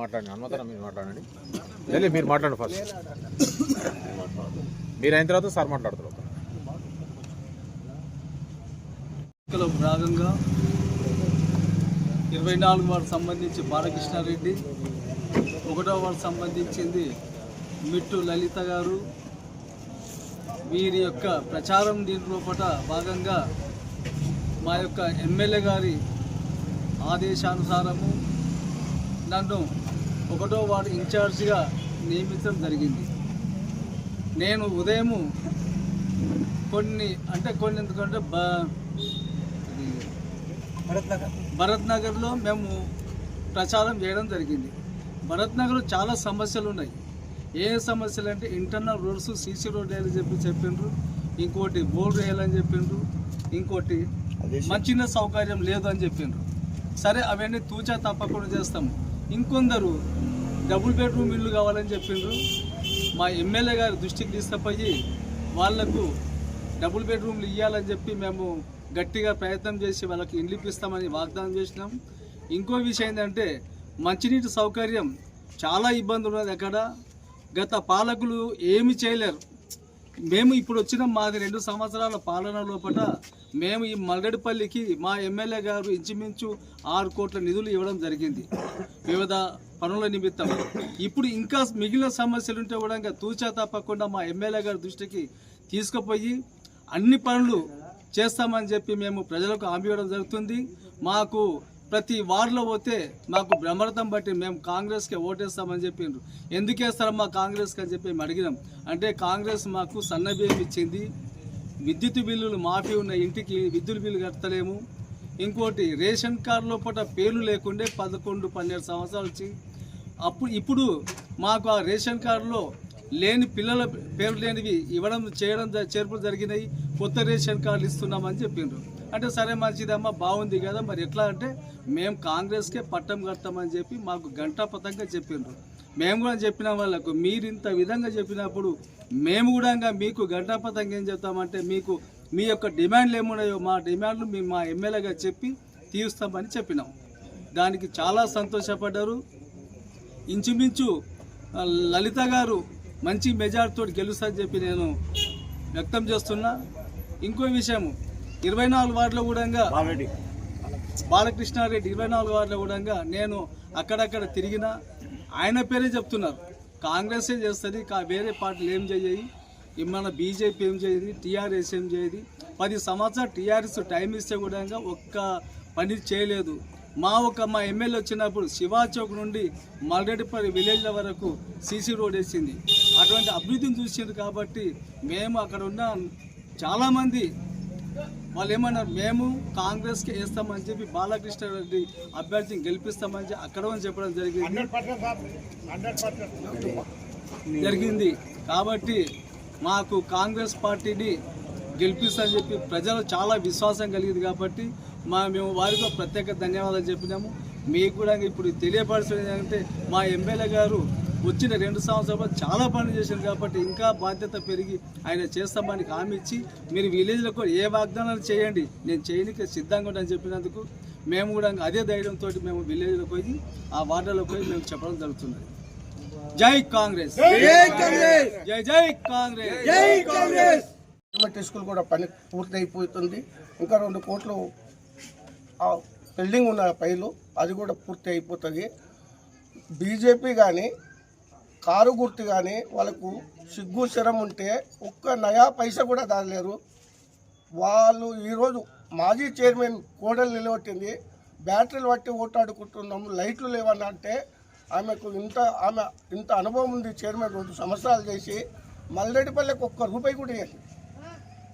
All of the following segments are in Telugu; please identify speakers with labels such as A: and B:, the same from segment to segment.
A: మాట్లాడండి. హనుమంతరావు మీరు మాట్లాడండి. వెళ్ళి మీరు మాట్లాడండి ఫస్ట్ మీరు అయిన తర్వాత సార్ మాట్లాడతారు.
B: భాగంగా ఇరవై నాలుగు వారికి సంబంధించి బాలకృష్ణారెడ్డి ఒకటో వారికి సంబంధించింది మిట్టు లలిత గారు. వీరి యొక్క ప్రచారం దీని లోపల భాగంగా మా యొక్క ఎమ్మెల్యే గారి ఆదేశానుసారము నన్ను ఒకటో వార్డు ఇన్ఛార్జిగా నియమించడం జరిగింది. నేను ఉదయము కొన్ని అంటే కొన్ని ఎందుకంటే బ భరత్ నగర్లో మేము ప్రచారం చేయడం జరిగింది. భరత్ నగర్లో చాలా సమస్యలు ఉన్నాయి ఏ సమస్యలు అంటే ఇంటర్నల్ రోడ్స్ సీసీ రోడ్ వేయాలని చెప్పి చెప్పిండ్రు. ఇంకోటి బోర్డు వేయాలని చెప్పిండ్రు. ఇంకోటి మంచిగా సౌకర్యం లేదు అని చెప్పిండ్రు. సరే అవన్నీ తూచా తప్పకుండా చేస్తాము. ఇంకొందరు డబుల్ బెడ్రూమ్ ఇల్లు కావాలని చెప్పిండ్రు. మా ఎమ్మెల్యే గారి దృష్టికి తీసుకపోయి వాళ్ళకు డబుల్ బెడ్రూమ్లు ఇవ్వాలని చెప్పి మేము గట్టిగా ప్రయత్నం చేసి వాళ్ళకి ఇండ్లు ఇప్పిస్తామని వాగ్దానం చేసినాం. ఇంకో విషయం ఏంటంటే మంచినీటి సౌకర్యం చాలా ఇబ్బంది ఉన్నది అక్కడ. గత పాలకులు ఏమి చేయలేరు. మేము ఇప్పుడు వచ్చిన మాది రెండు సంవత్సరాల పాలన లోపల మేము ఈ మల్గడిపల్లికి మా ఎమ్మెల్యే గారు ఇంచుమించు ఆరు కోట్ల నిధులు ఇవ్వడం జరిగింది. వివిధ పనుల నిమిత్తం. ఇప్పుడు ఇంకా మిగిలిన సమస్యలు ఉంటే కూడా ఇంకా తూచా తప్పకుండా మా ఎమ్మెల్యే గారి దృష్టికి తీసుకుపోయి అన్ని పనులు చేస్తామని చెప్పి మేము ప్రజలకు హామీ ఇవ్వడం జరుగుతుంది. మాకు ప్రతి వార్డులో పోతే మాకు బ్రహ్మరథం బట్టి మేము కాంగ్రెస్కి ఓటేస్తామని చెప్పిండ్రు ఎందుకు వేస్తారమ్మా కాంగ్రెస్కి అని చెప్పి మేము అడిగినాం. అంటే కాంగ్రెస్ మాకు సన్నబియ్యం ఇచ్చింది. విద్యుత్ బిల్లులు మాఫీ ఉన్న ఇంటికి విద్యుత్ బిల్లు కట్టలేము. ఇంకోటి రేషన్ కార్డు లోపల పేర్లు లేకుండే పదకొండు పన్నెండు సంవత్సరాలు వచ్చి అప్పుడు ఇప్పుడు మాకు ఆ రేషన్ కార్డులో లేని పిల్లల పేర్లు లేనివి ఇవ్వడం చేయడం జ- చేర్పులు జరిగినాయి. కొత్త రేషన్ కార్డులు ఇస్తున్నామని చెప్పిండ్రు. అంటే సరే మంచిదమ్మా బాగుంది కదా మరి ఎట్లా అంటే మేము కాంగ్రెస్కే పట్టం కడతామని చెప్పి మాకు గంటాపతంగా చెప్పిండ్రు. మేము కూడా చెప్పిన వాళ్ళకు మీరు ఇంత విధంగా చెప్పినప్పుడు మేము కూడా మీకు గంటాపతంగా ఏం చెప్తామంటే మీకు మీ యొక్క డిమాండ్లు ఏమున్నాయో మా డిమాండ్లు మేము మా ఎమ్మెల్యేగా చెప్పి తీరుస్తామని చెప్పినాం. దానికి చాలా సంతోషపడ్డారు. ఇంచుమించు లలిత గారు మంచి మెజార్టీతో గెలుస్తారని చెప్పి నేను వ్యక్తం చేస్తున్నా. ఇంకో విషయం ఇరవై నాలుగు వార్డులో కూడా బాలకృష్ణారెడ్డి ఇరవై నాలుగు వార్డులో కూడా నేను అక్కడక్కడ తిరిగిన ఆయన పేరే చెప్తున్నారు. కాంగ్రెసే చేస్తుంది కా వేరే పార్టీలు ఏం చేయయి. మన బీజేపీ ఏం చేయదు టీఆర్ఎస్ ఏం చేయదు. పది సంవత్సరాలు టీఆర్ఎస్ టైం ఇస్తే కూడా ఒక్క పని చేయలేదు. మా ఒక మా ఎమ్మెల్యే వచ్చినప్పుడు శివా చౌక్ నుండి మల్రెడ్డిపల్లి విలేజ్ల వరకు సీసీ రోడ్ వేసింది. అటువంటి అభివృద్ధిని చూసింది కాబట్టి మేము అక్కడ ఉన్న చాలామంది వాళ్ళు ఏమన్నారు మేము కాంగ్రెస్కి వేస్తామని చెప్పి బాలకృష్ణ రెడ్డి అభ్యర్థిని గెలిపిస్తామని చెప్పి అక్కడ చెప్పడం జరిగింది. జరిగింది. కాబట్టి మాకు కాంగ్రెస్ పార్టీని గెలిపిస్తామని చెప్పి ప్రజలు చాలా విశ్వాసం కలిగింది కాబట్టి మా మేము వారితో ప్రత్యేక ధన్యవాదాలు చెప్పినాము. మీకు కూడా ఇప్పుడు తెలియపరచడం ఏంటంటే మా ఎమ్మెల్యే గారు వచ్చిన రెండు సంవత్సరాలు చాలా పనులు చేశారు కాబట్టి ఇంకా బాధ్యత పెరిగి ఆయన చేస్తామని హామీ ఇచ్చి మీరు విలేజ్లో కూడా ఏ వాగ్దానాలు చేయండి నేను చేయడానికి సిద్ధంగా ఉంటానని చెప్పినందుకు మేము కూడా అదే ధైర్యంతో మేము విలేజ్లోకి పోయి ఆ వార్డులోకి పోయి మేము చెప్పడం జరుగుతున్నది జై కాంగ్రెస్! జై జై కాంగ్రెస్!
C: స్కూల్ కూడా పని పూర్తి అయిపోతుంది ఇంకా రెండు కోట్లు ఆ బిల్డింగ్ ఉన్న పైలు అది కూడా పూర్తి అయిపోతుంది. బీజేపీ కానీ కారు గుర్తు కానీ వాళ్ళకు సిగ్గు శరం ఉంటే ఒక్క నయా పైసా కూడా దాగలేరు వాళ్ళు ఈరోజు మాజీ చైర్మన్ కోడలు నిలబట్టింది. బ్యాటరీలు పట్టి ఓటాడుకుంటున్నాం లైట్లు లేవని అంటే ఆమెకు ఇంత ఆమె ఇంత అనుభవం ఉంది చైర్మన్ రెండు సంవత్సరాలు చేసి. మల్లెడిపల్లెకి ఒక్క రూపాయి కూడా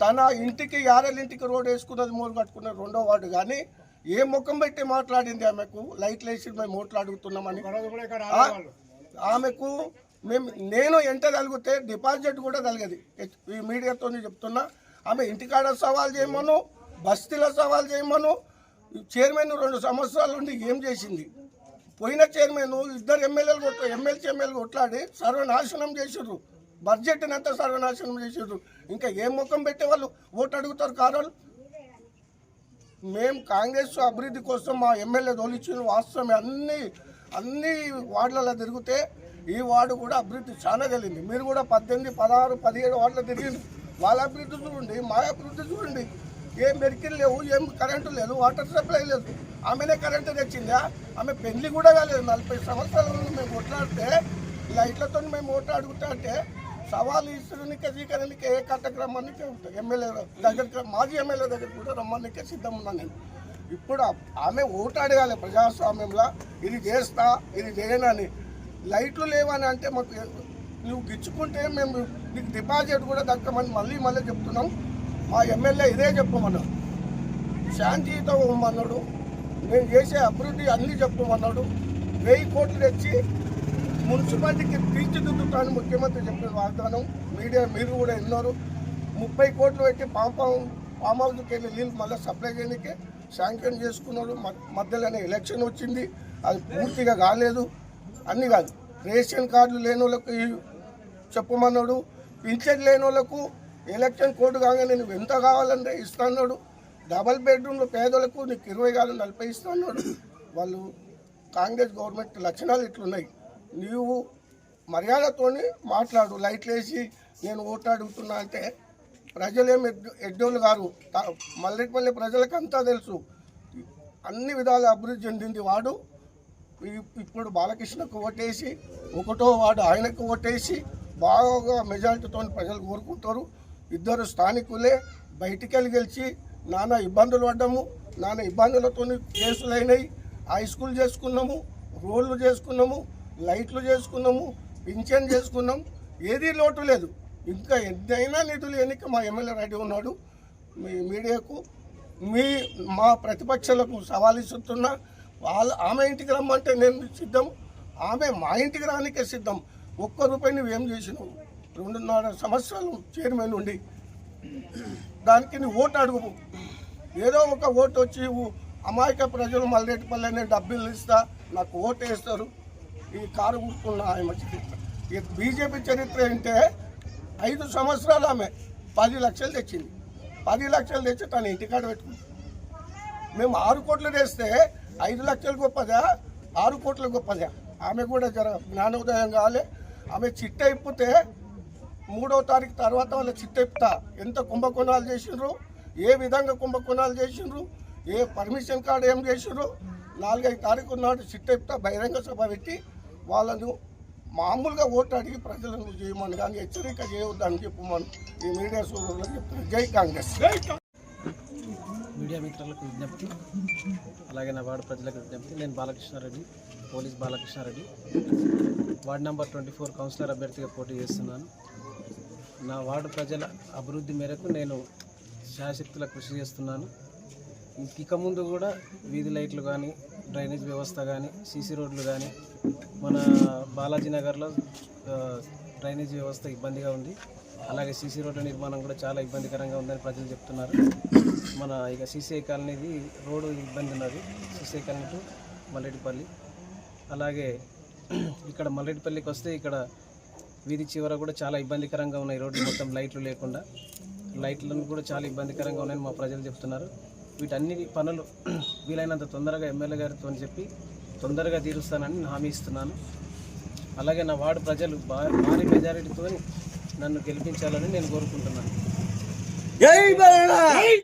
C: తన ఇంటికి యారెల ఇంటికి రోడ్ వేసుకున్నది మూడు కట్టుకున్నది రెండో వార్డు కానీ ఏ ముఖం పెట్టి మాట్లాడింది ఆమెకు? లైట్లు వేసి మేము ఆ- ఆమెకు మేము నేను ఎంత కలిగితే డిపాజిట్ కూడా కలిగేది ఈ మీడియాతో చెప్తున్నా ఆమె ఇంటికాడ సవాల్ చేయమను బస్తీలో సవాల్ చేయమను. చైర్మన్ రెండు సంవత్సరాల నుండి ఏం చేసింది? పోయిన చైర్మన్ ఇద్దరు ఎమ్మెల్యేలు కొట్ట ఎమ్మెల్సీ ఎమ్మెల్యే కొట్లాడి సర్వనాశనం చేసిర్రు. బడ్జెట్ని అంతా సర్వనాశనం చేసిర్రు. ఇంకా ఏ ముఖం పెట్టే వాళ్ళు ఓటు అడుగుతారు కారోళ్ళు మేము కాంగ్రెస్ అభివృద్ధి కోసం మా ఎమ్మెల్యే తోలిచ్చిన వాస్తవమే. అన్ని అన్ని వార్డులలో తిరిగితే ఈ వార్డు కూడా అభివృద్ధి చాలా కలిగింది మీరు కూడా పద్దెనిమిది పదహారు పదిహేడు వార్డులు తిరిగింది వాళ్ళ అభివృద్ధి చూడండి మా అభివృద్ధి చూడండి. ఏం మెరికలు లేవు ఏం కరెంటు లేదు వాటర్ సప్లై లేదు. ఆమెనే కరెంటు తెచ్చిందా? ఆమె పెళ్ళి కూడా కాలేదు. నలభై సంవత్సరాల నుండి మేము కొట్లాడితే లైట్లతో మేము ఓట్లు అంటే సవాలు ఇస్తునికి స్వీకరణకి ఏ కట్టకు రమ్మనికే ఉంటాయి. ఎమ్మెల్యే దగ్గరికి మాజీ ఎమ్మెల్యే దగ్గరికి కూడా రమ్మనికే సిద్ధం ఉన్నాను నేను. ఇప్పుడు ఆమె ఓటు అడగాలి ప్రజాస్వామ్యంలో. ఇది చేస్తా ఇది చేయనని. లైట్లు లేవని అంటే మాకు నువ్వు గిచ్చుకుంటే మేము నీకు డిపాజిట్ కూడా దక్కమని మళ్ళీ మళ్ళీ చెప్తున్నాం. మా ఎమ్మెల్యే ఇదే చెప్పమన్నాడు. శాంతితో ఇవ్వమన్నాడు నేను చేసే అభివృద్ధి అన్నీ చెప్పమన్నాడు. వెయ్యి కోట్లు తెచ్చి మున్సిపాలిటీకి తీర్చిదిద్దుతాను ముఖ్యమంత్రి చెప్పిన వాగ్దానం. మీడియా మీరు కూడా విన్నారు. ముప్పై కోట్లు పెట్టి పాంపం ఫామ్ హౌస్కి వెళ్ళి నీళ్ళు మళ్ళీ సప్లై చేయడానికి శాంక్షన్ చేసుకున్నాడు మధ్యలోనే ఎలక్షన్ వచ్చింది. అది పూర్తిగా కాలేదు. అన్నీ కాదు. రేషన్ కార్డులు లేని వాళ్ళకి చెప్పమన్నాడు. పింఛన్ లేని వాళ్ళకు ఎలక్షన్ కోడ్ కాగానే నువ్వు ఎంత కావాలంటే ఇస్తాన్నాడు డబల్ బెడ్రూమ్లో పేదలకు నీకు ఇరవై కాదు నలభై ఇస్తున్నాడు వాళ్ళు కాంగ్రెస్ గవర్నమెంట్ లక్షణాలు ఇట్లున్నాయి. నీవు మర్యాదతోని మాట్లాడు లైట్లు వేసి నేను ఓటు అడుగుతున్నా అంటే ప్రజలేం ఎడ్డు ఎడ్డోళ్ళు గారు త- మల్లెపల్లి ప్రజలకు అంతా తెలుసు. అన్ని విధాల అభివృద్ధి చెందింది వాడు. ఇప్పుడు బాలకృష్ణకు ఓటేసి ఒకటో వాడు ఆయనకు ఓటేసి బాగా మెజారిటీతో ప్రజలు కోరుకుంటారు. ఇద్దరు స్థానికులే బయటికి వెళ్ళి గెలిచి నానా ఇబ్బందులు పడ్డాము. నానా ఇబ్బందులతో కేసులు అయినాయి హై స్కూల్ చేసుకున్నాము. రోడ్లు చేసుకున్నాము. లైట్లు చేసుకున్నాము పింఛన్ చేసుకున్నాం ఏదీ లోటు లేదు. ఇంకా ఎంతైనా నిధులు ఎన్నిక మా ఎమ్మెల్యే రెడీ ఉన్నాడు. మీ మీడియాకు మీ మా ప్రతిపక్షాలకు సవాల్ ఇస్తున్నా వాళ్ళ ఆమె ఇంటికి రమ్మంటే నేను సిద్ధం ఆమె మా ఇంటికి రానికే సిద్ధం. ఒక్క రూపాయి నువ్వేం చేసినావు? రెండున్నర సంవత్సరాలు చైర్మన్ ఉండి దానికి నువ్వు ఓటు అడుగు. ఏదో ఒక ఓటు వచ్చి అమాయక ప్రజలు మల్లెటిపల్లెనే డబ్బులు ఇస్తా నాకు ఓటు వేస్తారు. ఈ కారు కూర్చున్న ఆమె చరిత్ర ఈ బీజేపీ చరిత్ర ఏంటే ఐదు సంవత్సరాలు ఆమె పది లక్షలు తెచ్చింది. పది లక్షలు తెచ్చి తన ఇంటికాడ పెట్టుకుంది. మేము ఆరు కోట్లు తెస్తే ఐదు లక్షలు గొప్పదా? ఆరు కోట్లు గొప్పదా? ఆమె కూడా జర జ్ఞానోదయం కావాలి ఆమె చిట్ట ఇప్పితే మూడో తారీఖు తర్వాత వాళ్ళ చిట్ట ఇప్పుతా ఎంత కుంభకోణాలు చేసిండ్రు? ఏ విధంగా కుంభకోణాలు చేసిండ్రు? ఏ పర్మిషన్ కార్డు ఏం చేసిండ్రు? నాలుగైదు తారీఖు నాడు చిట్ట ఇప్పుతా బహిరంగ సభ పెట్టి వాళ్ళను మామూలుగా ఓటు అడిగి ప్రజలను చేయమని కానీ హెచ్చరిక చేయవద్దని చెప్పమని ఈ మీడియా సోదరులకు చెప్తున్నారు జై కాంగ్రెస్.
D: మీడియా మిత్రులకు విజ్ఞప్తి అలాగే నా వార్డు ప్రజలకు విజ్ఞప్తి. నేను Balakrishna Reddy police Balakrishna Reddy. Ward number twenty four councillor అభ్యర్థిగా పోటీ చేస్తున్నాను. నా వార్డు ప్రజల అభివృద్ధి మేరకు నేను శాశక్తుల కృషి చేస్తున్నాను. ఇక ముందు కూడా వీధి లైట్లు కానీ డ్రైనేజ్ వ్యవస్థ కానీ సీసీ రోడ్లు కానీ మన బాలాజీ నగర్లో డ్రైనేజ్ వ్యవస్థ ఇబ్బందిగా ఉంది. అలాగే సీసీ రోడ్ల నిర్మాణం కూడా చాలా ఇబ్బందికరంగా ఉందని ప్రజలు చెప్తున్నారు. మన ఇక సీసీఐ కాలనీది రోడ్డు ఇబ్బంది ఉన్నది. సీసీఐ కాలనీ టు మల్లెడిపల్లి అలాగే ఇక్కడ మల్లెడిపల్లికి వస్తే ఇక్కడ వీధి చివర కూడా చాలా ఇబ్బందికరంగా ఉన్నాయి రోడ్డు మొత్తం లైట్లు లేకుండా. లైట్లను కూడా చాలా ఇబ్బందికరంగా ఉన్నాయని మా ప్రజలు చెప్తున్నారు. వీటన్ని పనులు వీలైనంత తొందరగా ఎమ్మెల్యే గారితో చెప్పి తొందరగా తీరుస్తానని హామీ ఇస్తున్నాను. అలాగే నా వార్డు ప్రజలు భారీ మెజారిటీతో నన్ను గెలిపించాలని నేను కోరుకుంటున్నాను.